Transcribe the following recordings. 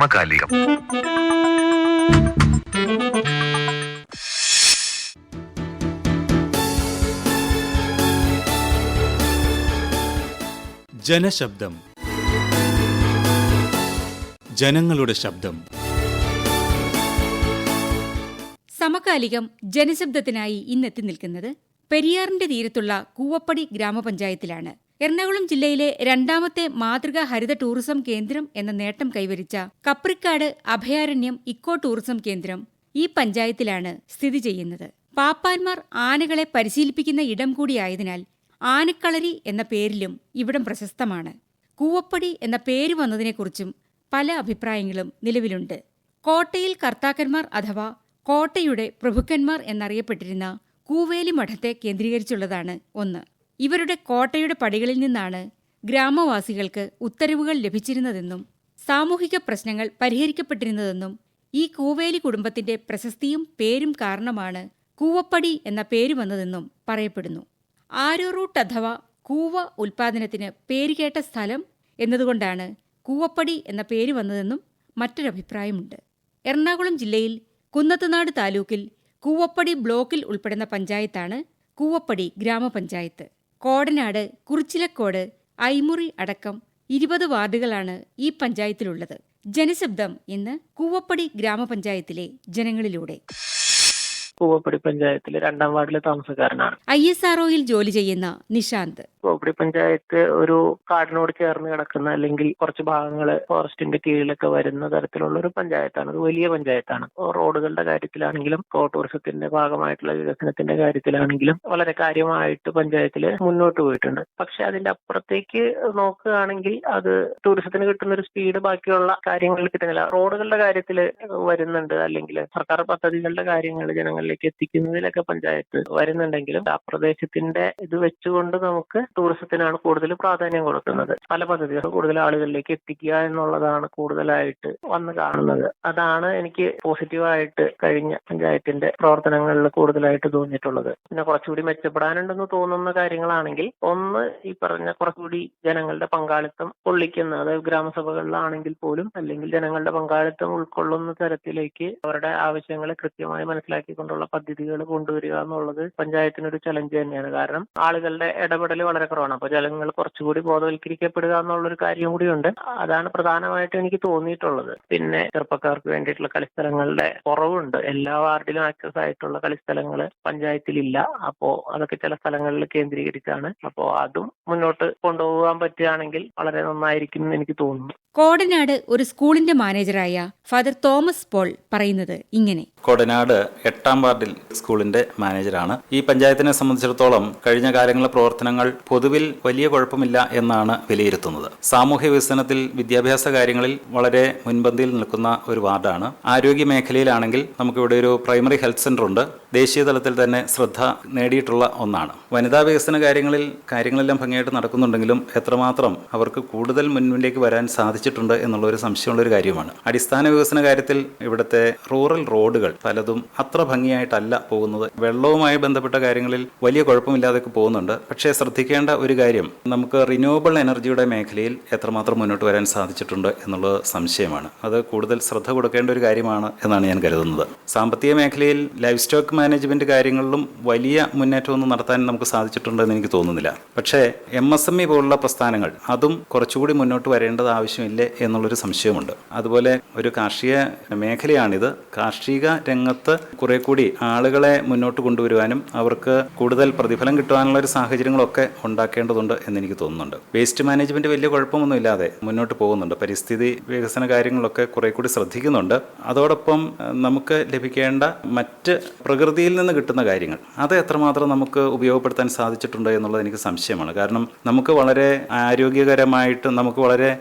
സമകാലികം. ജനശബ്ദം. ജനങ്ങളുടെ ശബ്ദം. സമകാലികം ജനശബ്ദത്തിനായി ഇന്നെത്തി നിൽക്കുന്നത് പെരിയാറിന്റെ തീരത്തുള്ള കൂവപ്പടി ഗ്രാമപഞ്ചായത്തിലാണ്. എറണാകുളം ജില്ലയിലെ രണ്ടാമത്തെ മാതൃകാ ഹരിത ടൂറിസം കേന്ദ്രം എന്ന നേട്ടം കൈവരിച്ച കപ്രിക്കാട് അഭയാരണ്യം ഇക്കോ ടൂറിസം കേന്ദ്രം ഈ പഞ്ചായത്തിലാണ് സ്ഥിതി ചെയ്യുന്നത്. പാപ്പാന്മാർ ആനകളെ പരിശീലിപ്പിക്കുന്ന ഇടം കൂടിയായതിനാൽ ആനക്കളരി എന്ന പേരിലും ഇവിടം പ്രശസ്തമാണ്. കൂവപ്പടി എന്ന പേര് വന്നതിനെക്കുറിച്ചും പല അഭിപ്രായങ്ങളും നിലവിലുണ്ട്. കോട്ടയിൽ കർത്താക്കന്മാർ അഥവാ കോട്ടയുടെ പ്രഭുക്കന്മാർ എന്നറിയപ്പെട്ടിരുന്ന കൂവേലി മഠത്തെ കേന്ദ്രീകരിച്ചുള്ളതാണ് ഒന്ന്. ഇവരുടെ കോട്ടയുടെ പടികളിൽ നിന്നാണ് ഗ്രാമവാസികൾക്ക് ഉത്തരവുകൾ ലഭിച്ചിരുന്നതെന്നും സാമൂഹിക പ്രശ്നങ്ങൾ പരിഹരിക്കപ്പെട്ടിരുന്നതെന്നും ഈ കൂവേലി കുടുംബത്തിന്റെ പ്രശസ്തിയും പേരും കാരണമാണ് കൂവപ്പടി എന്ന പേര് വന്നതെന്നും പറയപ്പെടുന്നു. ആരോ റൂട്ട് അഥവാ കൂവ ഉൽപാദനത്തിന് പേരുകേട്ട സ്ഥലം എന്നതുകൊണ്ടാണ് കൂവപ്പടി എന്ന പേര് വന്നതെന്നും മറ്റൊരഭിപ്രായമുണ്ട്. എറണാകുളം ജില്ലയിൽ കുന്നത്തുനാട് താലൂക്കിൽ കൂവപ്പടി ബ്ലോക്കിൽ ഉൾപ്പെടുന്ന പഞ്ചായത്താണ് കൂവപ്പടി ഗ്രാമപഞ്ചായത്ത്. കോടനാട് കുറിച്ചിലക്കോട് ഐമുറി അടക്കം ഇരുപത് വാർഡുകളാണ് ഈ പഞ്ചായത്തിലുള്ളത്. ജനശബ്ദം ഇന്ന് കൂവപ്പടി ഗ്രാമപഞ്ചായത്തിലെ ജനങ്ങളിലൂടെ. പൂവപ്പടി പഞ്ചായത്തിലെ രണ്ടാം വാർഡിലെ താമസക്കാരനാണ്. ഐ എസ് ആർഒയിൽ ജോലി ചെയ്യുന്ന നിശാന്ത്. പൂവപ്പടി പഞ്ചായത്ത് ഒരു കാടിനോട് ചേർന്ന് കിടക്കുന്ന അല്ലെങ്കിൽ കുറച്ച് ഭാഗങ്ങൾ ഫോറസ്റ്റിന്റെ കീഴിലൊക്കെ വരുന്ന തരത്തിലുള്ള ഒരു പഞ്ചായത്താണ്. ഒരു വലിയ പഞ്ചായത്താണ്. റോഡുകളുടെ കാര്യത്തിലാണെങ്കിലും ടൂറിസത്തിന്റെ ഭാഗമായിട്ടുള്ള വികസനത്തിന്റെ കാര്യത്തിലാണെങ്കിലും വളരെ കാര്യമായിട്ട് പഞ്ചായത്തിൽ മുന്നോട്ട് പോയിട്ടുണ്ട്. പക്ഷെ അതിന്റെ അപ്പുറത്തേക്ക് നോക്കുകയാണെങ്കിൽ അത് ടൂറിസത്തിന് കിട്ടുന്ന ഒരു സ്പീഡ് ബാക്കിയുള്ള കാര്യങ്ങളിൽ കിട്ടുന്നില്ല. റോഡുകളുടെ കാര്യത്തിൽ വരുന്നുണ്ട്. അല്ലെങ്കിൽ സർക്കാർ പദ്ധതികളുടെ കാര്യങ്ങൾ ജനങ്ങളിലേക്ക് എത്തിക്കുന്നതിലൊക്കെ പഞ്ചായത്ത് വരുന്നുണ്ടെങ്കിലും ആ പ്രദേശത്തിന്റെ ഇത് വെച്ചുകൊണ്ട് നമുക്ക് ടൂറിസത്തിനാണ് കൂടുതൽ പ്രാധാന്യം കൊടുക്കുന്നത്. പല പദ്ധതികളും കൂടുതൽ ആളുകളിലേക്ക് എത്തിക്കുക എന്നുള്ളതാണ് കൂടുതലായിട്ട് വന്ന് കാണുന്നത്. അതാണ് എനിക്ക് പോസിറ്റീവായിട്ട് കഴിഞ്ഞ പഞ്ചായത്തിന്റെ പ്രവർത്തനങ്ങളിൽ കൂടുതലായിട്ട് തോന്നിയിട്ടുള്ളത്. പിന്നെ കുറച്ചുകൂടി മെച്ചപ്പെടാനുണ്ടെന്ന് തോന്നുന്ന കാര്യങ്ങളാണെങ്കിൽ ഒന്ന് ഈ പറഞ്ഞ കുറച്ചുകൂടി ജനങ്ങളുടെ പങ്കാളിത്തം കൊള്ളിക്കുന്ന അതായത് ഗ്രാമസഭകളിലാണെങ്കിൽ പോലും അല്ലെങ്കിൽ ജനങ്ങളുടെ പങ്കാളിത്തം ഉൾക്കൊള്ളുന്ന തരത്തിലേക്ക് അവരുടെ ആവശ്യങ്ങളെ കൃത്യമായി മനസ്സിലാക്കിക്കൊണ്ടുള്ള പദ്ധതികൾ കൊണ്ടുവരിക എന്നുള്ളത് പഞ്ചായത്തിനൊരു ചലഞ്ച് തന്നെയാണ്. കാരണം ആളുകളുടെ ഇടപെടൽ വളരെ കുറവാണ്. അപ്പൊ ജനങ്ങൾ കുറച്ചുകൂടി ബോധവൽക്കരിക്കപ്പെടുക എന്നുള്ളൊരു കാര്യം കൂടിയുണ്ട്. അതാണ് പ്രധാനമായിട്ട് എനിക്ക് തോന്നിയിട്ടുള്ളത്. പിന്നെ ചെറുപ്പക്കാർക്ക് വേണ്ടിയിട്ടുള്ള കളിസ്ഥലങ്ങളുടെ കുറവുണ്ട്. എല്ലാ വാർഡിലും ആക്സസ് ആയിട്ടുള്ള കളിസ്ഥലങ്ങൾ പഞ്ചായത്തിലില്ല. അപ്പോ അതൊക്കെ ചില സ്ഥലങ്ങളിൽ കേന്ദ്രീകരിച്ചാണ്. അപ്പോ അതും മുന്നോട്ട് കൊണ്ടുപോകാൻ പറ്റുകയാണെങ്കിൽ വളരെ നന്നായിരിക്കും എന്ന് എനിക്ക് തോന്നുന്നു. കോടനാട് ഒരു സ്കൂളിന്റെ മാനേജറായ ഫാദർ തോമസ് പോൾ പറയുന്നത് ഇങ്ങനെ. കോടനാട് എട്ടാം വാർഡിൽ സ്കൂളിന്റെ മാനേജറാണ്. ഈ പഞ്ചായത്തിനെ സംബന്ധിച്ചിടത്തോളം കഴിഞ്ഞ കാലങ്ങളിലെ പ്രവർത്തനങ്ങൾ പൊതുവിൽ വലിയ കുഴപ്പമില്ല എന്നാണ് വിലയിരുത്തുന്നത്. സാമൂഹ്യ വികസനത്തിൽ വിദ്യാഭ്യാസ കാര്യങ്ങളിൽ വളരെ മുൻപന്തിയിൽ നിൽക്കുന്ന ഒരു വാർഡാണ്. ആരോഗ്യ മേഖലയിലാണെങ്കിൽ നമുക്കിവിടെ ഒരു പ്രൈമറി ഹെൽത്ത് സെന്റർ ഉണ്ട്. ദേശീയ തലത്തിൽ തന്നെ ശ്രദ്ധ നേടിയിട്ടുള്ള ഒന്നാണ്. വനിതാ വികസന കാര്യങ്ങളിൽ കാര്യങ്ങളെല്ലാം ഭംഗിയായിട്ട് നടക്കുന്നുണ്ടെങ്കിലും എത്രമാത്രം അവർക്ക് കൂടുതൽ മുന്നിലേക്ക് വരാൻ സാധിച്ചിട്ടുണ്ട് എന്നുള്ള ഒരു സംശയമുള്ള ഒരു കാര്യമാണ്. അടിസ്ഥാന വികസന കാര്യത്തിൽ ഇവിടുത്തെ റൂറൽ റോഡുകൾ പലതും അത്ര ഭംഗിയായിട്ടല്ല പോകുന്നത്. വെള്ളവുമായി ബന്ധപ്പെട്ട കാര്യങ്ങളിൽ വലിയ കുഴപ്പമില്ലാതെയൊക്കെ പോകുന്നുണ്ട്. പക്ഷേ ശ്രദ്ധിക്കേണ്ട ഒരു കാര്യം നമുക്ക് റിന്യൂവബിൾ എനർജിയുടെ മേഖലയിൽ എത്രമാത്രം മുന്നോട്ട് വരാൻ സാധിച്ചിട്ടുണ്ട് എന്നുള്ളത് സംശയമാണ്. അത് കൂടുതൽ ശ്രദ്ധ കൊടുക്കേണ്ട ഒരു കാര്യമാണ് എന്നാണ് ഞാൻ കരുതുന്നത്. സാമ്പത്തിക മേഖലയിൽ ലൈഫ് സ്റ്റോക്ക് മാനേജ്മെന്റ് കാര്യങ്ങളിലും വലിയ മുന്നേറ്റമൊന്നും നടത്താൻ നമുക്ക് സാധിച്ചിട്ടുണ്ടെന്ന് എനിക്ക് തോന്നുന്നില്ല. പക്ഷേ എം എസ് എം ഇ പോലുള്ള പ്രസ്ഥാനങ്ങൾ അതും കുറച്ചുകൂടി മുന്നോട്ട് വരേണ്ടത് ആവശ്യമില്ലേ. എന്നുള്ളൊരു സംശയമുണ്ട്. അതുപോലെ ഒരു കാർഷിക മേഖലയാണിത്. കാർഷിക രംഗത്ത് കുറെ കൂടി ആളുകളെ മുന്നോട്ട് കൊണ്ടുവരുവാനും അവർക്ക് കൂടുതൽ പ്രതിഫലം കിട്ടുവാനുള്ള ഒരു സാഹചര്യങ്ങളൊക്കെ ഉണ്ടാക്കേണ്ടതുണ്ട് എന്ന് എനിക്ക് തോന്നുന്നുണ്ട്. വേസ്റ്റ് മാനേജ്മെന്റ് വലിയ കുഴപ്പമൊന്നുമില്ലാതെ മുന്നോട്ട് പോകുന്നുണ്ട്. പരിസ്ഥിതി വികസന കാര്യങ്ങളൊക്കെ കുറെ കൂടി ശ്രദ്ധിക്കുന്നുണ്ട്. അതോടൊപ്പം നമുക്ക് ലഭിക്കേണ്ട മറ്റ് പ്രകൃതിയിൽ നിന്ന് കിട്ടുന്ന കാര്യങ്ങൾ അത് എത്രമാത്രം നമുക്ക് ഉപയോഗപ്പെടുത്താൻ സാധിച്ചിട്ടുണ്ട് എന്നുള്ളത് എനിക്ക് സംശയമാണ്. കാരണം നമുക്ക് വളരെ ആരോഗ്യകരമായിട്ട് നമുക്ക് വളരെ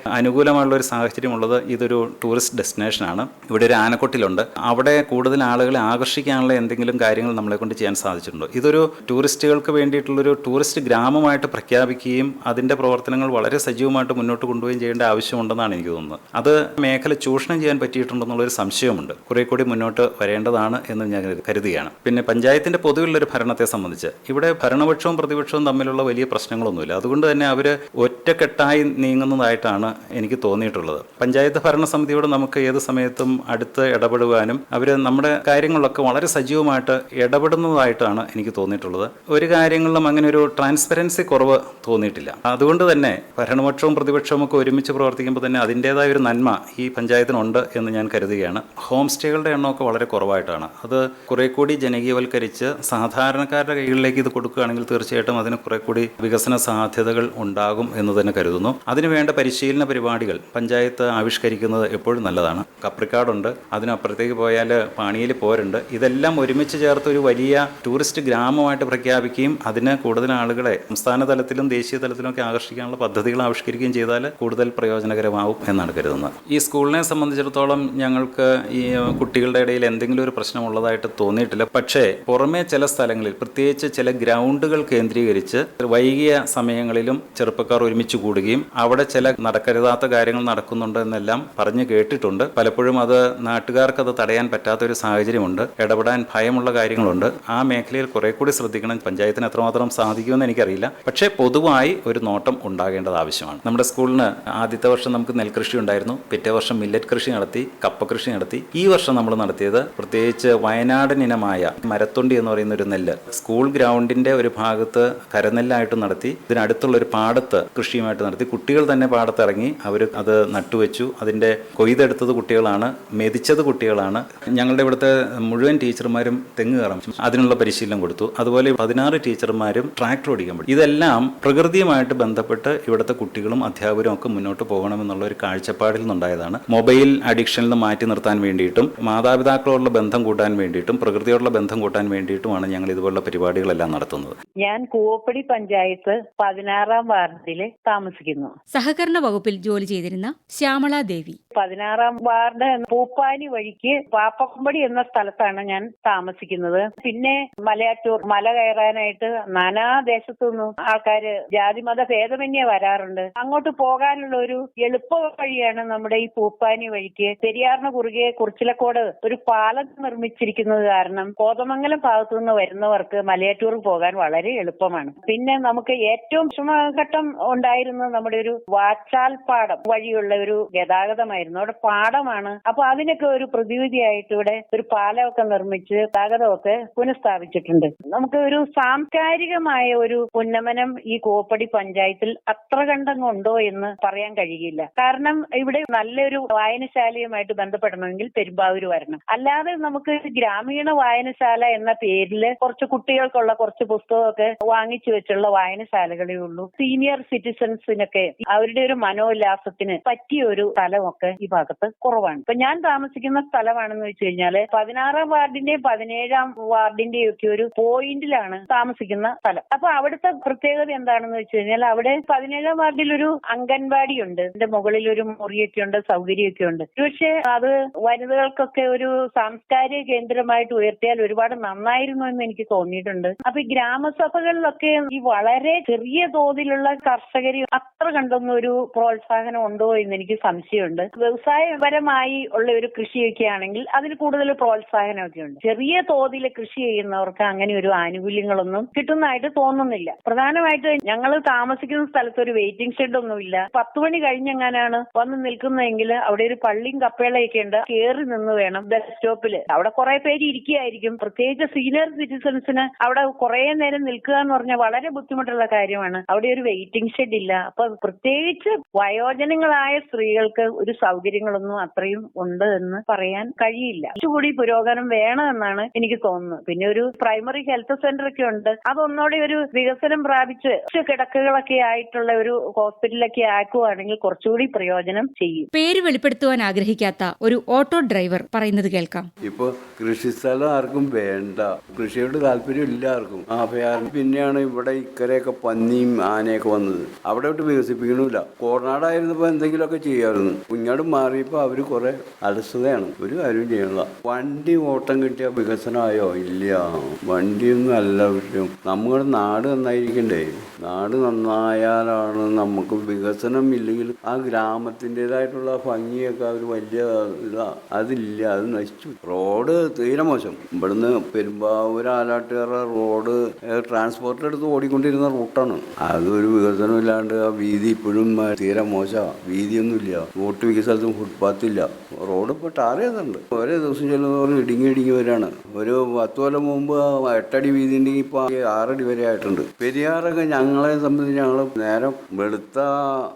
അനുകൂലമായുള്ള ഒരു സാഹചര്യമുള്ളത് ഇതൊരു ടൂറിസ്റ്റ് ഡെസ്റ്റിനേഷനാണ് ഇവിടെ ഒരു ആനക്കൊട്ടിലുണ്ട്. അവിടെ കൂടുതൽ ആളുകളെ ആകർഷിക്കാനുള്ള എന്തെങ്കിലും കാര്യങ്ങൾ നമ്മളെ കൊണ്ട് ചെയ്യാൻ സാധിച്ചിട്ടുണ്ടോ? ഇതൊരു ടൂറിസ്റ്റുകൾക്ക് വേണ്ടിയിട്ടുള്ളൊരു ടൂറിസ്റ്റ് ഗ്രാമമായിട്ട് പ്രഖ്യാപിക്കുകയും അതിന്റെ പ്രവർത്തനങ്ങൾ വളരെ സജീവമായിട്ട് മുന്നോട്ട് കൊണ്ടുപോവുകയും ചെയ്യേണ്ട ആവശ്യമുണ്ടെന്നാണ് എനിക്ക് തോന്നുന്നത്. അത് മേഖല ചൂഷണം ചെയ്യാൻ പറ്റിയിട്ടുണ്ടെന്നുള്ളൊരു സംശയമുണ്ട്. കുറെ കൂടി മുന്നോട്ട് വരേണ്ടതാണ് എന്ന് ഞാൻ കരുതുകയാണ്. പിന്നെ പഞ്ചായത്തിന്റെ പൊതുവിലുള്ളൊരു ഭരണത്തെ സംബന്ധിച്ച് ഇവിടെ ഭരണപക്ഷവും പ്രതിപക്ഷവും തമ്മിലുള്ള വലിയ പ്രശ്നങ്ങളൊന്നുമില്ല. അതുകൊണ്ട് തന്നെ അവർ ഒറ്റക്കെട്ടായി നീങ്ങുന്നതായിട്ടാണ് എനിക്ക് തോന്നുന്നത്. തോന്നിയിട്ടുള്ളത്. പഞ്ചായത്ത് ഭരണസമിതിയോട് നമുക്ക് ഏത് സമയത്തും അടുത്ത് ഇടപെടുവാനും അവർ നമ്മുടെ കാര്യങ്ങളിലൊക്കെ വളരെ സജീവമായിട്ട് ഇടപെടുന്നതായിട്ടാണ് എനിക്ക് തോന്നിയിട്ടുള്ളത്. ഒരു കാര്യങ്ങളിലും അങ്ങനെ ഒരു ട്രാൻസ്പെറൻസി കുറവ് തോന്നിയിട്ടില്ല. അതുകൊണ്ട് തന്നെ ഭരണപക്ഷവും പ്രതിപക്ഷവും ഒക്കെ ഒരുമിച്ച് പ്രവർത്തിക്കുമ്പോൾ തന്നെ അതിന്റെതായ ഒരു നന്മ ഈ പഞ്ചായത്തിനുണ്ട് എന്ന് ഞാൻ കരുതുകയാണ്. ഹോം സ്റ്റേകളുടെ എണ്ണമൊക്കെ വളരെ കുറവായിട്ടാണ്. അത് കുറെ കൂടി ജനകീയവൽക്കരിച്ച് സാധാരണക്കാരുടെ കൈകളിലേക്ക് ഇത് കൊടുക്കുകയാണെങ്കിൽ തീർച്ചയായിട്ടും അതിന് കുറെ കൂടി വികസന സാധ്യതകൾ ഉണ്ടാകും എന്ന് തന്നെ കരുതുന്നു. അതിനുവേണ്ട പരിശീലന പരിപാടികൾ പഞ്ചായത്ത് ആവിഷ്കരിക്കുന്നത് എപ്പോഴും നല്ലതാണ്. കപ്രിക്കാടുണ്ട്. അതിനപ്പുറത്തേക്ക് പോയാൽ പാണിയിൽ പോരുണ്ട്. ഇതെല്ലാം ഒരുമിച്ച് ചേർത്ത് ഒരു വലിയ ടൂറിസ്റ്റ് ഗ്രാമമായിട്ട് പ്രഖ്യാപിക്കുകയും അതിന് കൂടുതൽ ആളുകളെ സംസ്ഥാന തലത്തിലും ദേശീയ തലത്തിലും ഒക്കെ ആകർഷിക്കാനുള്ള പദ്ധതികൾ ആവിഷ്കരിക്കുകയും ചെയ്താൽ കൂടുതൽ പ്രയോജനകരമാവും എന്നാണ് കരുതുന്നത്. ഈ സ്കൂളിനെ സംബന്ധിച്ചിടത്തോളം ഞങ്ങൾക്ക് ഈ കുട്ടികളുടെ ഇടയിൽ എന്തെങ്കിലും ഒരു പ്രശ്നമുള്ളതായിട്ട് തോന്നിയിട്ടില്ല. പക്ഷേ പുറമേ ചില സ്ഥലങ്ങളിൽ പ്രത്യേകിച്ച് ചില ഗ്രൗണ്ടുകൾ കേന്ദ്രീകരിച്ച് വൈകിയ സമയങ്ങളിലും ചെറുപ്പക്കാർ ഒരുമിച്ച് കൂടുകയും അവിടെ ചില നടക്കരുതാത്ത കാര്യങ്ങൾ നടക്കുന്നുണ്ട് എന്നെല്ലാം പറഞ്ഞു കേട്ടിട്ടുണ്ട്. പലപ്പോഴും അത് നാട്ടുകാർക്ക് അത് തടയാൻ പറ്റാത്ത ഒരു സാഹചര്യമുണ്ട്. ഇടപെടാൻ ഭയമുള്ള കാര്യങ്ങളുണ്ട്. ആ മേഖലയിൽ കുറെ കൂടി ശ്രദ്ധിക്കണം. പഞ്ചായത്തിന് എത്രമാത്രം സാധിക്കുമെന്ന് എനിക്കറിയില്ല. പക്ഷേ പൊതുവായി ഒരു നോട്ടം ഉണ്ടാകേണ്ടത് ആവശ്യമാണ്. നമ്മുടെ സ്കൂളിന് ആദ്യത്തെ വർഷം നമുക്ക് നെൽകൃഷി ഉണ്ടായിരുന്നു. പിറ്റേ വർഷം മില്ലറ്റ് കൃഷി നടത്തി കപ്പ കൃഷി നടത്തി. ഈ വർഷം നമ്മൾ നടത്തിയത് പ്രത്യേകിച്ച് വയനാടൻ ഇനമായ മരത്തൊണ്ടി എന്ന് പറയുന്ന ഒരു നെല്ല്. സ്കൂൾ ഗ്രൗണ്ടിന്റെ ഒരു ഭാഗത്ത് കരനെല്ലായിട്ട് നടത്തി. ഇതിനടുത്തുള്ള ഒരു പാടത്ത് കൃഷിയുമായിട്ട് നടത്തി. കുട്ടികൾ തന്നെ പാടത്തിറങ്ങി അവർ അത് നട്ടുവെച്ചു. അതിന്റെ കൊയ്തെടുത്തത് കുട്ടികളാണ് മെതിച്ചത് കുട്ടികളാണ്. ഞങ്ങളുടെ ഇവിടുത്തെ മുഴുവൻ ടീച്ചർമാരും തെങ്ങ് കയറാം അതിനുള്ള പരിശീലനം കൊടുത്തു. അതുപോലെ പതിനാറ് ടീച്ചർമാരും ട്രാക്ടർ ഓടിക്കാൻ പഠിച്ചു. ഇതെല്ലാം പ്രകൃതിയുമായിട്ട് ബന്ധപ്പെട്ട് ഇവിടുത്തെ കുട്ടികളും അധ്യാപകരും ഒക്കെ മുന്നോട്ട് പോകണമെന്നുള്ള ഒരു കാഴ്ചപ്പാടിൽ നിന്നുണ്ടായതാണ്. മൊബൈൽ അഡിക്ഷനിൽ നിന്ന് മാറ്റി നിർത്താൻ വേണ്ടിയിട്ടും മാതാപിതാക്കളോടുള്ള ബന്ധം കൂട്ടാൻ വേണ്ടിയിട്ടും പ്രകൃതിയോടുള്ള ബന്ധം കൂട്ടാൻ വേണ്ടിയിട്ടുമാണ് ഞങ്ങൾ ഇതുപോലുള്ള പരിപാടികളെല്ലാം നടത്തുന്നത്. ഞാൻ കൂവപ്പടി പഞ്ചായത്ത് പതിനാറാം വാർഡിൽ താമസിക്കുന്നു. സഹകരണ വകുപ്പിൽ ജോലി ചെയ്തിരുന്ന ശ്യാമള ദേവി. പതിനാറാം വാർഡ് പൂപ്പാനി വഴിക്ക് പാപ്പമ്പടി എന്ന സ്ഥലത്താണ് ഞാൻ താമസിക്കുന്നത്. പിന്നെ മലയാറ്റൂർ മല കയറാനായിട്ട് നാനാ ദേശത്തു നിന്നും ആൾക്കാര് ജാതിമത ഭേദമന്യേ വരാറുണ്ട്. അങ്ങോട്ട് പോകാനുള്ള ഒരു എളുപ്പ വഴിയാണ് നമ്മുടെ ഈ പൂപ്പാനി വഴിക്ക്. പെരിയാറിന് കുറുകെ കുറിച്ചിലക്കോട് ഒരു പാലം നിർമ്മിച്ചിരിക്കുന്നത് കാരണം കോതമംഗലം ഭാഗത്തു നിന്ന് വരുന്നവർക്ക് മലയാറ്റൂർ പോകാൻ വളരെ എളുപ്പമാണ്. പിന്നെ നമുക്ക് ഏറ്റവും വിഷമഘട്ടം ഉണ്ടായിരുന്നത് നമ്മുടെ ഒരു വാച്ചാൽ പാടം. വഴിയുള്ള ഒരു ഗതാഗതമായിരുന്നു. അവിടെ പാടമാണ്. അപ്പൊ അതിനൊക്കെ ഒരു പ്രതിവിധിയായിട്ട് ഇവിടെ ഒരു പാലമൊക്കെ നിർമ്മിച്ച് ഗതാഗതമൊക്കെ പുനഃസ്ഥാപിച്ചിട്ടുണ്ട്. നമുക്ക് ഒരു സാംസ്കാരികമായ ഒരു ഉന്നമനം ഈ കോപ്പടി പഞ്ചായത്തിൽ അത്ര കണ്ടങ്ങുണ്ടോ എന്ന് പറയാൻ കഴിയില്ല. കാരണം ഇവിടെ നല്ലൊരു വായനശാലയുമായിട്ട് ബന്ധപ്പെടണമെങ്കിൽ പെരുമ്പാവൂർ വരണം. അല്ലാതെ നമുക്ക് ഗ്രാമീണ വായനശാല എന്ന പേരിൽ കുറച്ച് കുട്ടികൾക്കുള്ള കുറച്ച് പുസ്തകമൊക്കെ വാങ്ങിച്ചു വെച്ചുള്ള വായനശാലകളേ ഉള്ളൂ. സീനിയർ സിറ്റിസൺസിനൊക്കെ അവരുടെ ഒരു മനോല്ലാസത്തിന് പറ്റിയ ഒരു സ്ഥലമൊക്കെ ഈ ഭാഗത്ത് കുറവാണ്. ഇപ്പൊ ഞാൻ താമസിക്കുന്ന സ്ഥലമാണെന്ന് വെച്ച് കഴിഞ്ഞാൽ പതിനാറാം വാർഡിന്റെ പതിനേഴാം വാർഡിന്റെ ഒക്കെ ഒരു പോയിന്റിലാണ് താമസിക്കുന്ന സ്ഥലം. അപ്പൊ അവിടുത്തെ പ്രത്യേകത എന്താണെന്ന് വെച്ച് കഴിഞ്ഞാൽ അവിടെ പതിനേഴാം വാർഡിൽ ഒരു അംഗൻവാടി ഉണ്ട്. അതിന്റെ മുകളിൽ ഒരു മുറിയൊക്കെ ഉണ്ട് സൗകര്യമൊക്കെ ഉണ്ട്. പക്ഷേ അത് വനിതകൾക്കൊക്കെ ഒരു സാംസ്കാരിക കേന്ദ്രമായിട്ട് ഉയർത്തിയാൽ ഒരുപാട് നന്നായിരുന്നു എന്ന് എനിക്ക് തോന്നിയിട്ടുണ്ട്. അപ്പൊ ഈ ഗ്രാമസഭകളിലൊക്കെ ഈ വളരെ ചെറിയ തോതിലുള്ള കർഷകർ അത്ര കണ്ടൊന്നും ഒരു പ്രോത്സാഹനം ഉണ്ടോ എന്ന് എനിക്ക് സംശയമുണ്ട്. വ്യവസായപരമായി ഉള്ള ഒരു കൃഷിയൊക്കെ ആണെങ്കിൽ അതിന് കൂടുതൽ പ്രോത്സാഹനമൊക്കെ ഉണ്ട്. ചെറിയ തോതിൽ കൃഷി ചെയ്യുന്നവർക്ക് അങ്ങനെ ഒരു ആനുകൂല്യങ്ങളൊന്നും കിട്ടുന്നതായിട്ട് തോന്നുന്നില്ല. പ്രധാനമായിട്ട് ഞങ്ങൾ താമസിക്കുന്ന സ്ഥലത്ത് ഒരു വെയിറ്റിംഗ് ഷെഡ് ഒന്നുമില്ല. പത്ത് മണി കഴിഞ്ഞെങ്ങാനാണ് വന്ന് നിൽക്കുന്നതെങ്കിൽ അവിടെ ഒരു പള്ളിയും കപ്പേളയൊക്കെ ഉണ്ട്. കയറി നിന്ന് വേണം ബസ് സ്റ്റോപ്പിൽ അവിടെ കുറെ പേര് ഇരിക്കുകയായിരിക്കും. പ്രത്യേകിച്ച് സീനിയർ സിറ്റിസൺസിന് അവിടെ കുറെ നേരം നിൽക്കുക എന്ന് പറഞ്ഞാൽ വളരെ ബുദ്ധിമുട്ടുള്ള കാര്യമാണ്. അവിടെ ഒരു വെയിറ്റിംഗ് ഷെഡ് ഇല്ല. അപ്പൊ പ്രത്യേകിച്ച് വയോജനങ്ങളായ സ്ത്രീകൾക്ക് ഒരു സൗകര്യങ്ങളൊന്നും അത്രയും ഉണ്ട് എന്ന് പറയാൻ കഴിയില്ല. കുറച്ചുകൂടി പുരോഗമനം വേണമെന്നാണ് എനിക്ക് തോന്നുന്നത്. പിന്നെ ഒരു പ്രൈമറി ഹെൽത്ത് സെന്റർ ഒക്കെ ഉണ്ട്. അതൊന്നുകൂടി ഒരു വികസനം പ്രാപിച്ച് കുറച്ച് കിടക്കുകളൊക്കെ ആയിട്ടുള്ള ഒരു ഹോസ്പിറ്റലൊക്കെ ആക്കുവാണെങ്കിൽ കുറച്ചുകൂടി പ്രയോജനം ചെയ്യും. പേര് വെളിപ്പെടുത്തുവാൻ ആഗ്രഹിക്കാത്ത ഒരു ഓട്ടോ ഡ്രൈവർ പറയുന്നത് കേൾക്കാം. ഇപ്പൊ കൃഷിസ്ഥലം ആർക്കും വേണ്ട. കൃഷിയോട് താല്പര്യം ഇല്ല ആർക്കും ആ പിന്നെയാണ് ഇവിടെ ഇക്കരെയൊക്കെ പന്നിയും ആനയൊക്കെ വന്നത്. അവിടെ വിട്ട് വികസിപ്പിക്കണില്ല കോർണാടായിരുന്നപ്പോ എന്തെങ്കിലുമൊക്കെ ചെയ്യാമായിരുന്നു കുഞ്ഞാട് മാറിയപ്പോൾ അവർ കുറേ അലസതയാണ്. ഒരു കാര്യം ചെയ്യണില്ല വണ്ടി ഓട്ടം കിട്ടിയ വികസനമായോ? ഇല്ല. വണ്ടിയൊന്നും അല്ല. വിഷയം നമ്മുടെ നാട് നന്നായിരിക്കണ്ടേ? നാട് നന്നായാലാണ് നമുക്ക് വികസനം ഇല്ലെങ്കിൽ ആ ഗ്രാമത്തിന്റെതായിട്ടുള്ള ഭംഗിയൊക്കെ അവർ വലിയ ഇതാ അതില്ല അത് നശിച്ചു. റോഡ് തീരെ മോശം. ഇവിടുന്ന് പെരുമ്പാവൂർ ആലാട്ടുകാര റോഡ് ട്രാൻസ്പോർട്ട് എടുത്ത് ഓടിക്കൊണ്ടിരുന്ന റൂട്ടാണ്. അതൊരു വികസനം ഇല്ലാണ്ട് ആ വീതി ഇപ്പോഴും തീരെ മോശമാണ് വീതിയൊന്നുമില്ല. റോട്ട് സ്ഥലത്തും ഫുട്പാത്ത് ഇല്ല റോഡ് ഇപ്പോൾ ടാർ ഓരോ ദിവസം ചെല്ലുന്നവർ ഇടുങ്ങി ഇടുങ്ങി വരികയാണ്. ഒരു പത്ത് കൊല്ലം മുമ്പ് എട്ടടി വീതി ഉണ്ടെങ്കിൽ ഇപ്പോൾ ആറടി വരെ ആയിട്ടുണ്ട്. പെരിയാറൊക്കെ ഞങ്ങളെ സംബന്ധിച്ച് ഞങ്ങൾ നേരം വെളുത്ത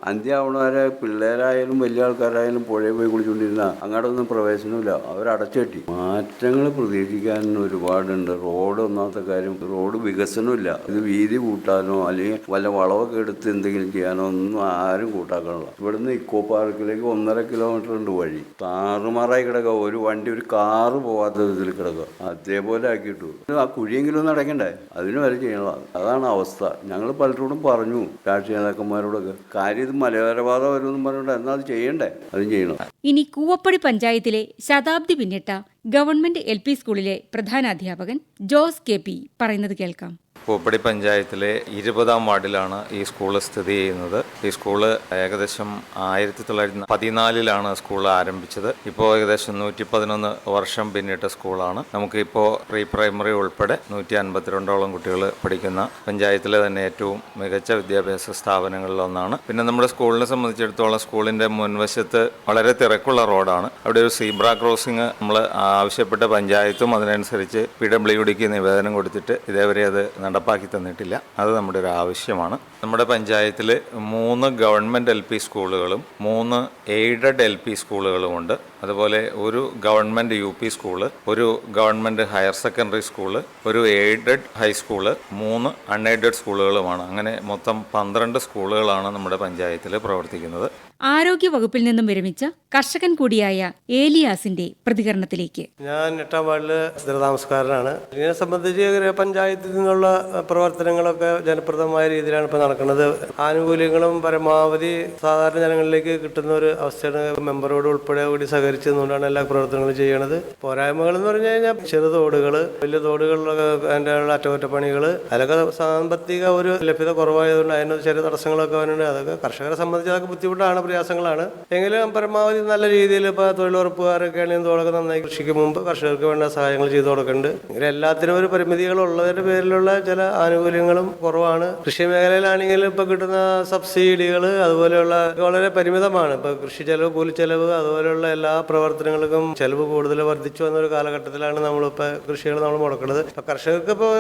അന്ത്യാവണവരെ പിള്ളേരായാലും വലിയ ആൾക്കാരായാലും പുഴയിൽ പോയി കുളിച്ചുകൊണ്ടിരുന്ന അങ്ങോട്ടൊന്നും പ്രവേശനമില്ല അവരടച്ചു കെട്ടി മാറ്റങ്ങൾ പ്രതീക്ഷിക്കാൻ ഒരുപാടുണ്ട്. റോഡ് ഒന്നാമത്തെ കാര്യം റോഡ് വികസനമില്ല ഇത് വീതി കൂട്ടാനോ അല്ലെങ്കിൽ വല്ല വളവൊക്കെ എടുത്ത് എന്തെങ്കിലും ചെയ്യാനോ ഒന്നും ആരും കൂട്ടാക്കണില്ല ഇവിടുന്ന് ഇക്കോ പാർക്കിലേക്ക് ഒന്നര കിലോമീറ്റർ ഉണ്ട് വഴി. താറുമാറായി കിടക്കുക. ഒരു വണ്ടി ഒരു കാറ് പോവാത്ത വിധത്തിൽ കിടക്കുക. അതേപോലെ ആക്കിയിട്ടു. ആ കുഴിയെങ്കിലും ഒന്ന് അടയ്ക്കണ്ടേ? അതിന് വരെ ചെയ്യണം അതാണ് അവസ്ഥ. ഞങ്ങൾ പലരോടും പറഞ്ഞു. രാഷ്ട്രീയ നേതാക്കന്മാരോടൊക്കെ കാര്യം ഇത് മലയോരവാദം വരുമെന്നും പറഞ്ഞുകൊണ്ട് എന്നാൽ അത് ചെയ്യണ്ടേ? അതും ചെയ്യണം. ഇനി കൂവപ്പടി പഞ്ചായത്തിലെ ശതാബ്ദി പിന്നിട്ട ഗവൺമെന്റ് എൽ പി സ്കൂളിലെ പ്രധാനാധ്യാപകൻ ജോസ് കെ പി പറയുന്നത് കേൾക്കാം. പൂപ്പടി പഞ്ചായത്തിലെ ഇരുപതാം വാർഡിലാണ് ഈ സ്കൂൾ സ്ഥിതി ചെയ്യുന്നത്. ഈ സ്കൂൾ ഏകദേശം ആയിരത്തി തൊള്ളായിരത്തി പതിനാലിലാണ് സ്കൂൾ ആരംഭിച്ചത്. ഇപ്പോൾ ഏകദേശം നൂറ്റി പതിനൊന്ന് വർഷം പിന്നിട്ട സ്കൂളാണ്. നമുക്കിപ്പോൾ പ്രീ പ്രൈമറി ഉൾപ്പെടെ നൂറ്റി അൻപത്തിരണ്ടോളം കുട്ടികൾ പഠിക്കുന്ന പഞ്ചായത്തിലെ തന്നെ ഏറ്റവും മികച്ച വിദ്യാഭ്യാസ സ്ഥാപനങ്ങളിലൊന്നാണ് പിന്നെ നമ്മുടെ സ്കൂളിനെ സംബന്ധിച്ചിടത്തോളം സ്കൂളിന്റെ മുൻവശത്ത് വളരെ തിരക്കുള്ള റോഡാണ്. അവിടെ ഒരു സീബ്ര ക്രോസിംഗ് നമ്മൾ ആവശ്യപ്പെട്ട പഞ്ചായത്തും അതിനനുസരിച്ച് പി ഡബ്ല്യു ഡിക്ക് നിവേദനം കൊടുത്തിട്ട് ഇതേവരെ അത് നടപ്പാക്കി തന്നിട്ടില്ല. അത് നമ്മുടെ ഒരു ആവശ്യമാണ്. നമ്മുടെ പഞ്ചായത്തിൽ മൂന്ന് ഗവൺമെന്റ് എൽ പി സ്കൂളുകളും മൂന്ന് എയ്ഡഡ് എൽ പി സ്കൂളുകളുമുണ്ട് അതുപോലെ ഒരു ഗവൺമെന്റ് യു പി സ്കൂൾ ഒരു ഗവൺമെന്റ് ഹയർ സെക്കൻഡറി സ്കൂൾ ഒരു എയ്ഡഡ് ഹൈസ്കൂൾ മൂന്ന് അൺഎയ്ഡഡ് സ്കൂളുകളുമാണ്. അങ്ങനെ മൊത്തം പന്ത്രണ്ട് സ്കൂളുകളാണ് നമ്മുടെ പഞ്ചായത്തിൽ പ്രവർത്തിക്കുന്നത്. ആരോഗ്യ വകുപ്പിൽ നിന്നും വിരമിച്ച കർഷകൻ കൂടിയായ ഏലിയാസിന്റെ പ്രതികരണത്തിലേക്ക്. ഞാൻ എട്ടാം വാർഡിൽ സ്ഥിരതാമസക്കാരനാണ്. ഇതിനെ സംബന്ധിച്ച് ഗ്രാമപഞ്ചായത്തിൽ നിന്നുള്ള പ്രവർത്തനങ്ങളൊക്കെ ജനപ്രദമായ രീതിയിലാണ് ഇപ്പോൾ നടക്കുന്നത്. ആനുകൂല്യങ്ങളും പരമാവധി സാധാരണ ജനങ്ങളിലേക്ക് കിട്ടുന്ന ഒരു അവസ്ഥയാണ് മെമ്പറോട് ഉൾപ്പെടെ കൂടി സഹകരിച്ച് എല്ലാ പ്രവർത്തനങ്ങളും ചെയ്യണത്. പോരായ്മകൾ എന്ന് പറഞ്ഞു കഴിഞ്ഞാൽ ചെറു തോടുകൾ വലിയ തോടുകളിലൊക്കെ അതിന്റെ അറ്റകുറ്റപ്പണികൾ അതിലൊക്കെ സാമ്പത്തിക ഒരു ലഭ്യത കുറവായതുകൊണ്ട് അതിന് ചെറിയ തടസ്സങ്ങളൊക്കെ വരുന്നുണ്ട് അതൊക്കെ കർഷകരെ സംബന്ധിച്ച് അതൊക്കെ ബുദ്ധിമുട്ടാണ്. പ്രയാസങ്ങളാണ്. എങ്കിലും പരമാവധി നല്ല രീതിയിൽ ഇപ്പോൾ തൊഴിലുറപ്പുകാരൊക്കെ ആണെങ്കിൽ തുടക്കം നന്നായി കൃഷിക്ക് മുമ്പ് കർഷകർക്ക് വേണ്ട സഹായങ്ങൾ ചെയ്തു കൊടുക്കുന്നുണ്ട്. ഇങ്ങനെ എല്ലാത്തിനും ഒരു പരിമിതികൾ ഉള്ളതിന്റെ പേരിലുള്ള ചില ആനുകൂല്യങ്ങളും കുറവാണ്. കൃഷി മേഖലയിലാണെങ്കിൽ ഇപ്പോൾ കിട്ടുന്ന സബ്സിഡികൾ അതുപോലെയുള്ള വളരെ പരിമിതമാണ്. ഇപ്പോൾ കൃഷി ചെലവ് കൂലിച്ചെലവ് അതുപോലെയുള്ള എല്ലാ പ്രവർത്തനങ്ങൾക്കും ചെലവ് കൂടുതൽ വർദ്ധിച്ചു വന്ന ഒരു കാലഘട്ടത്തിലാണ് നമ്മളിപ്പോൾ കൃഷികൾ നമ്മൾ മുടക്കുന്നത്. ഇപ്പോൾ കർഷകർക്ക് ഇപ്പോൾ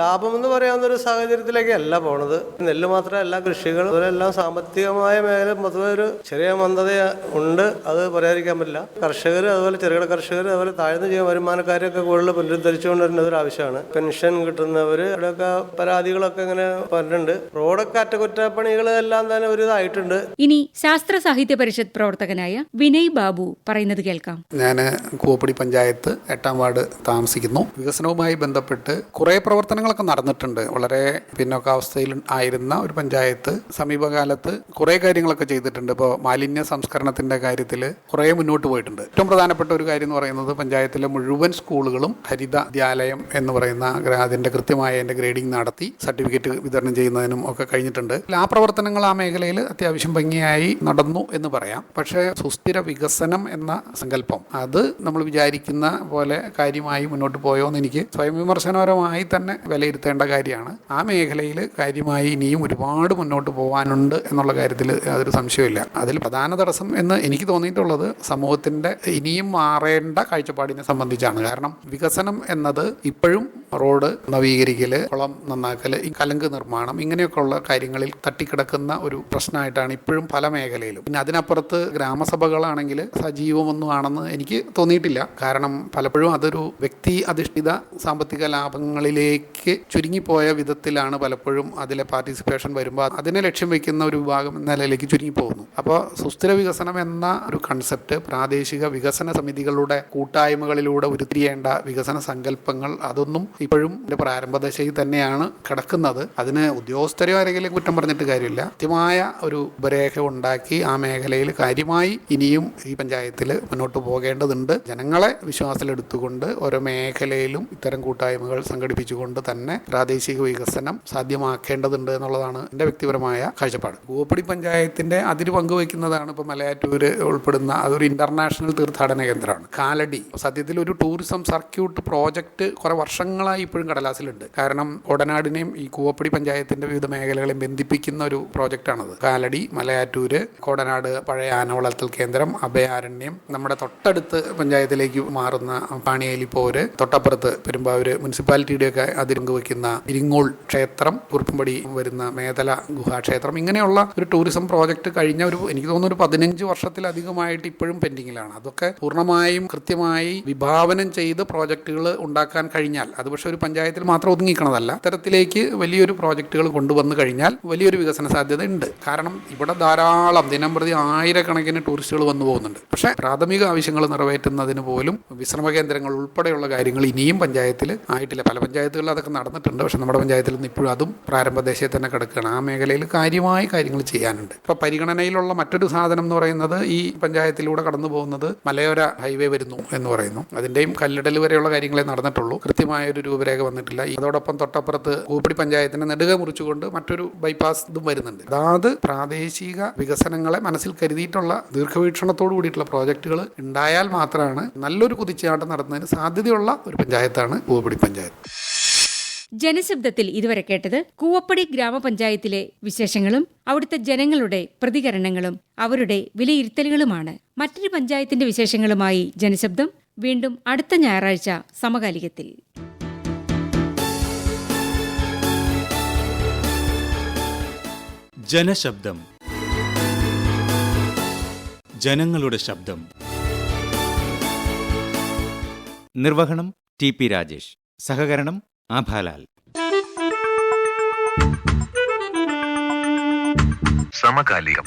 ലാഭം എന്ന് പറയാവുന്ന ഒരു സാഹചര്യത്തിലേക്ക് അല്ല പോണത്. നെല്ല് മാത്രമല്ല കൃഷികൾ അതുപോലെ എല്ലാം സാമ്പത്തികമായ മേഖല പൊതുവെ ഒരു ചെറിയ മന്ദത ഉണ്ട് അത് പറയാതിരിക്കാൻ പറ്റില്ല. കർഷകർ അതുപോലെ ചെറുകിട കർഷകർ അതുപോലെ താഴ്ന്ന ചെയ്യുന്ന വരുമാനക്കാരെയൊക്കെ കൂടുതൽ പുനരുദ്ധരിച്ചുകൊണ്ട് വരുന്നത് ഒരു ആവശ്യമാണ്. പെൻഷൻ കിട്ടുന്നവർ ഇവിടെയൊക്കെ പരാതികളൊക്കെ ഇങ്ങനെ പറഞ്ഞിട്ടുണ്ട്. റോഡൊക്കെ അറ്റകുറ്റപ്പണികൾ എല്ലാം തന്നെ ഒരു ഇതായിട്ടുണ്ട് ഇനി ശാസ്ത്ര സാഹിത്യ പരിഷത്ത് പ്രവർത്തകനായ വിനയ് ബാബു പറയുന്നത് കേൾക്കാം. ഞാൻ കൂവപ്പടി പഞ്ചായത്ത് എട്ടാം വാർഡ് താമസിക്കുന്നു. വികസനവുമായി ബന്ധപ്പെട്ട് കുറെ പ്രവർത്തനങ്ങളൊക്കെ നടന്നിട്ടുണ്ട്. വളരെ പിന്നോക്കാവസ്ഥയിൽ ആയിരുന്ന ഒരു പഞ്ചായത്ത് സമീപകാലത്ത് കുറെ കാര്യങ്ങളൊക്കെ ചെയ്തിട്ടുണ്ട്. ഇപ്പോൾ മാലിന്യ സംസ്കരണത്തിന്റെ കാര്യത്തിൽ കുറേ മുന്നോട്ട് പോയിട്ടുണ്ട്. ഏറ്റവും പ്രധാനപ്പെട്ട ഒരു കാര്യം എന്ന് പറയുന്നത് പഞ്ചായത്തിലെ മുഴുവൻ സ്കൂളുകളും ഹരിത വിദ്യാലയം എന്ന് പറയുന്ന അതിന്റെ കൃത്യമായ അതിന്റെ ഗ്രേഡിംഗ് നടത്തി സർട്ടിഫിക്കറ്റ് വിതരണം ചെയ്യുന്നതിനും ഒക്കെ കഴിഞ്ഞിട്ടുണ്ട്. ആ പ്രവർത്തനങ്ങൾ ആ മേഖലയിൽ അത്യാവശ്യം ഭംഗിയായി നടന്നു എന്ന് പറയാം. പക്ഷേ സുസ്ഥിര വികസനം എന്ന സങ്കല്പം അത് നമ്മൾ വിചാരിക്കുന്ന പോലെ കാര്യമായി മുന്നോട്ട് പോയോ എന്ന് എനിക്ക് സ്വയം വിമർശനപരമായി തന്നെ വിലയിരുത്തേണ്ട കാര്യമാണ്. ആ മേഖലയിൽ കാര്യമായി ഇനിയും ഒരുപാട് മുന്നോട്ട് പോകാനുണ്ട് എന്നുള്ള കാര്യത്തിൽ യാതൊരു സംശയമില്ല അതിൽ പ്രധാന തടസ്സം എന്ന് എനിക്ക് തോന്നിയിട്ടുള്ളത് സമൂഹത്തിന്റെ ഇനിയും മാറേണ്ട കാഴ്ചപ്പാടിനെ സംബന്ധിച്ചാണ്. കാരണം വികസനം എന്നത് ഇപ്പോഴും റോഡ് നവീകരിക്കൽ കുളം നന്നാക്കൽ കലങ്ക് നിർമ്മാണം ഇങ്ങനെയൊക്കെയുള്ള കാര്യങ്ങളിൽ തട്ടിക്കിടക്കുന്ന ഒരു പ്രശ്നമായിട്ടാണ് ഇപ്പോഴും പല മേഖലയിലും. പിന്നെ അതിനപ്പുറത്ത് ഗ്രാമസഭകളാണെങ്കിൽ സജീവമൊന്നും ആണെന്ന് എനിക്ക് തോന്നിയിട്ടില്ല. കാരണം പലപ്പോഴും അതൊരു വ്യക്തി അധിഷ്ഠിത സാമ്പത്തിക ലാഭങ്ങളിലേക്ക് ചുരുങ്ങിപ്പോയ വിധത്തിലാണ് പലപ്പോഴും അതിലെ പാർട്ടിസിപ്പേഷൻ വരുമ്പോൾ അതിനെ ലക്ഷ്യം വയ്ക്കുന്ന ഒരു വിഭാഗം നിലയിലേക്ക് ചുരുങ്ങിപ്പോകുന്നു. അപ്പോൾ സുസ്ഥിര വികസനം എന്ന ഒരു കൺസെപ്റ്റ് പ്രാദേശിക വികസന സമിതികളുടെ കൂട്ടായ്മകളിലൂടെ ഉരുത്തിരിയേണ്ട വികസന സങ്കല്പങ്ങൾ അതൊന്നും ഇപ്പോഴും ഇതിന്റെ പ്രാരംഭദശയിൽ തന്നെയാണ് കിടക്കുന്നത്. അതിന് ഉദ്യോഗസ്ഥരോ ആരെങ്കിലും കുറ്റം പറഞ്ഞിട്ട് കാര്യമില്ല. കൃത്യമായ ഒരു ഉപരേഖ ഉണ്ടാക്കി ആ മേഖലയിൽ കാര്യമായി ഇനിയും ഈ പഞ്ചായത്തിൽ മുന്നോട്ട് പോകേണ്ടതുണ്ട്. ജനങ്ങളെ വിശ്വാസത്തിലെടുത്തുകൊണ്ട് ഓരോ മേഖലയിലും ഇത്തരം കൂട്ടായ്മകൾ സംഘടിപ്പിച്ചുകൊണ്ട് തന്നെ പ്രാദേശിക വികസനം സാധ്യമാക്കേണ്ടതുണ്ട് എന്നുള്ളതാണ് എന്റെ വ്യക്തിപരമായ കാഴ്ചപ്പാട്. കൂവപ്പടി പഞ്ചായത്തിന്റെ അതിര് പങ്കുവയ്ക്കുന്നതാണ് ഇപ്പോൾ മലയാറ്റൂര് ഉൾപ്പെടുന്ന അതൊരു ഇന്റർനാഷണൽ തീർത്ഥാടന കേന്ദ്രമാണ്. കാലടി. സത്യത്തിൽ ഒരു ടൂറിസം സർക്യൂട്ട് പ്രോജക്റ്റ് കുറേ വർഷങ്ങളായി ഇപ്പോഴും കടലാസിലുണ്ട്. കാരണം കോടനാടിനെയും ഈ കൂവപ്പടി പഞ്ചായത്തിന്റെ വിവിധ മേഖലകളെയും ബന്ധിപ്പിക്കുന്ന ഒരു പ്രോജക്റ്റാണത് കാലടി മലയാറ്റൂര് കോടനാട് പഴയ ആന വളർത്തൽ കേന്ദ്രം അഭയാരണ്യം നമ്മുടെ തൊട്ടടുത്ത് പഞ്ചായത്തിലേക്ക് മാറുന്ന പാണിയേലിപ്പോര് തൊട്ടപ്പുറത്ത് പെരുമ്പാവൂര് മുനിസിപ്പാലിറ്റിയുടെയൊക്കെ അതിരുങ്ക് വയ്ക്കുന്ന ഇരിങ്ങോൾ ക്ഷേത്രം കുറുപ്പുംപടി വരുന്ന മേതല ഗുഹാക്ഷേത്രം ഇങ്ങനെയുള്ള ഒരു ടൂറിസം പ്രോജക്റ്റ് കഴിഞ്ഞ ഒരു എനിക്ക് തോന്നുന്നു ഒരു പതിനഞ്ച് വർഷത്തിലധികമായിട്ട് ഇപ്പോഴും പെൻഡിങ്ങിലാണ്. അതൊക്കെ പൂർണമായും കൃത്യമായി വിഭാവനം ചെയ്ത് പ്രോജക്റ്റുകൾ ഉണ്ടാക്കാൻ കഴിഞ്ഞാൽ അത് പക്ഷേ ഒരു പഞ്ചായത്തിൽ മാത്രം ഒതുങ്ങിക്കണതല്ല അത്തരത്തിലേക്ക് വലിയൊരു പ്രോജക്റ്റുകൾ കൊണ്ടുവന്നു കഴിഞ്ഞാൽ വലിയൊരു വികസന സാധ്യത ഉണ്ട്. കാരണം ഇവിടെ ധാരാളം ദിനം പ്രതി ആയിരക്കണക്കിന് ടൂറിസ്റ്റുകൾ വന്നു പോകുന്നുണ്ട്. പക്ഷേ പ്രാഥമിക ആവശ്യങ്ങൾ നിറവേറ്റുന്നതിന് പോലും വിശ്രമ കേന്ദ്രങ്ങൾ ഉൾപ്പെടെയുള്ള കാര്യങ്ങൾ ഇനിയും പഞ്ചായത്തിൽ ആയിട്ടില്ല. പല പഞ്ചായത്തുകളിൽ അതൊക്കെ നടന്നിട്ടുണ്ട്. പക്ഷേ നമ്മുടെ പഞ്ചായത്തിൽ നിന്ന് ഇപ്പോഴും അതും പ്രാരംഭ ദേശീയ തന്നെ കിടക്കുകയാണ്. ആ മേഖലയിൽ കാര്യമായ കാര്യങ്ങൾ ചെയ്യാനുണ്ട്. ഇപ്പോൾ പരിഗണനയിലുള്ള മറ്റൊരു സാധനം എന്ന് പറയുന്നത് ഈ പഞ്ചായത്തിലൂടെ കടന്നു പോകുന്നത് മലയോര ഹൈവേ വരുന്നു എന്ന് പറയുന്നു. അതിന്റെയും കല്ലിടൽ വരെയുള്ള കാര്യങ്ങളെ നടന്നിട്ടുള്ളൂ. കൃത്യമായ ഒരു രൂപരേഖ വന്നിട്ടില്ല. അതോടൊപ്പം തൊട്ടപ്പുറത്ത് കൂപ്പടി പഞ്ചായത്തിന് നെടുക മുറിച്ചുകൊണ്ട് മറ്റൊരു ബൈപ്പാസ് ഇതും വരുന്നുണ്ട്. അതാത് പ്രാദേശിക വികസനങ്ങളെ മനസ്സിൽ കരുതിയിട്ടുള്ള ദീർഘവീക്ഷണത്തോടു കൂടിയിട്ടുള്ള പ്രോജക്റ്റുകൾ ഉണ്ടായാൽ മാത്രമാണ് നല്ലൊരു കുതിച്ചുചാട്ടം നടത്തുന്നതിന് സാധ്യതയുള്ള ഒരു പഞ്ചായത്താണ് കൂപ്പടി പഞ്ചായത്ത്. ജനശബ്ദത്തിൽ ഇതുവരെ കേട്ടത് കൂവപ്പടി ഗ്രാമപഞ്ചായത്തിലെ വിശേഷങ്ങളും അവിടുത്തെ ജനങ്ങളുടെ പ്രതികരണങ്ങളും അവരുടെ വിലയിരുത്തലുകളുമാണ്. മറ്റൊരു പഞ്ചായത്തിന്റെ വിശേഷങ്ങളുമായി ജനശബ്ദം. വീണ്ടും അടുത്ത ഞായറാഴ്ച സമകാലികത്തിൽ. ജനശബ്ദം. ജനങ്ങളുടെ ശബ്ദം. നിർവഹണം ടി പി രാജേഷ്. സഹകരണം ആഭാലാൽ സമകാലികം.